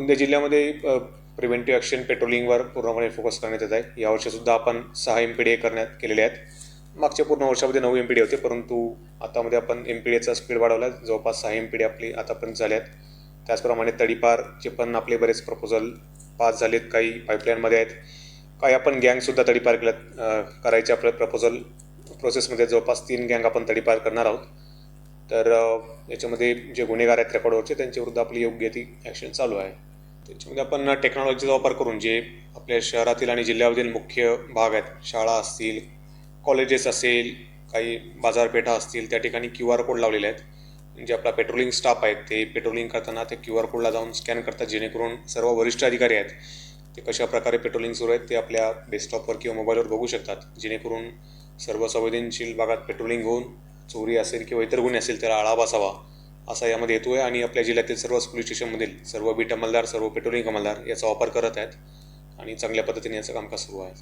गोंदिया जिल्ह्यामध्ये preventive action पेट्रोलिंगवर पूर्णपणे focus करण्यात येत आहे. यावर्षीसुद्धा आपण सहा एम पी डी ए करण्यात केलेले आहेत. मागच्या पूर्ण वर्षामध्ये नऊ एम पी डी होते परंतु आतामध्ये आपण एम पी डी एचा स्पीड वाढवला. जवळपास सहा एम पी डी आपली आतापर्यंत झाले आहेत त्याचप्रमाणे तडीपारचे पण आपले बरेच प्रपोजल पास झालेत. काही पाईपलाईनमध्ये आहेत. काही आपण गँगसुद्धा तडीपार केल्यात करायचे आपलं प्रपोजल प्रोसेसमध्ये जवळपास तीन गँग आपण तडीपार करणार आहोत. तर याच्यामध्ये जे गुन्हेगार आहेत रेकॉर्डवरचे त्यांच्याविरुद्ध आपली योग्य ती ॲक्शन चालू आहे. त्याच्यामध्ये आपण टेक्नॉलॉजीचा वापर करून जे आपल्या शहरातील आणि जिल्ह्यामधील मुख्य भाग आहेत शाळा असतील कॉलेजेस असेल काही बाजारपेठा असतील त्या ठिकाणी क्यू आर कोड लावलेले आहेत. जे आपला पेट्रोलिंग स्टाफ आहेत ते पेट्रोलिंग करताना ते क्यू आर कोडला जाऊन स्कॅन करतात जेणेकरून सर्व वरिष्ठ अधिकारी आहेत ते कशा प्रकारे पेट्रोलिंग सुरू आहेत ते आपल्या डेस्कटॉपवर किंवा मोबाईलवर बघू शकतात. जेणेकरून सर्व संवेदनशील भागात पेट्रोलिंग होऊन चोरी असेल किंवा इतर गुन्हे असेल त्याला आळा बसावा. असा यामध्ये हेतू आहे आणि आपल्या जिल्ह्यातील सर्वच पोलीस स्टेशनमधील सर्व बीट अंमलदार सर्व पेट्रोलिंग अंमलदार याचा वापर करत आहेत आणि चांगल्या पद्धतीने याचं कामकाज सुरू आहे.